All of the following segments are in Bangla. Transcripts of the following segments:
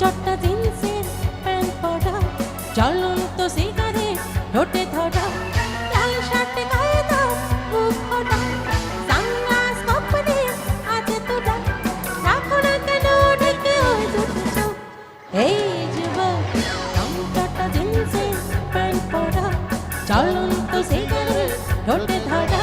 চট্টা জিন্সের প্যান্ট পরা, জ্বলন্ত সিগারেট ঠোঁটে ধরা লাল শার্টে গায়ে দাও, মুখ ফোটা, সানগ্লাস কোম্পানি আছে তোরা রাখো না কেন ডেকে ওই দুটো। এই যুবক চট্টা জিন্সের প্যান্ট পরা, জ্বলন্ত সিগারেট ঠোঁটে ধরা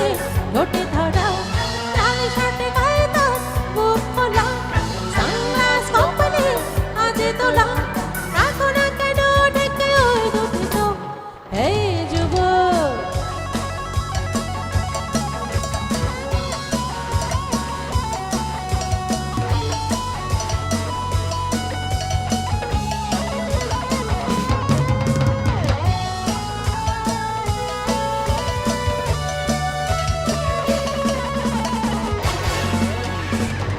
Bye.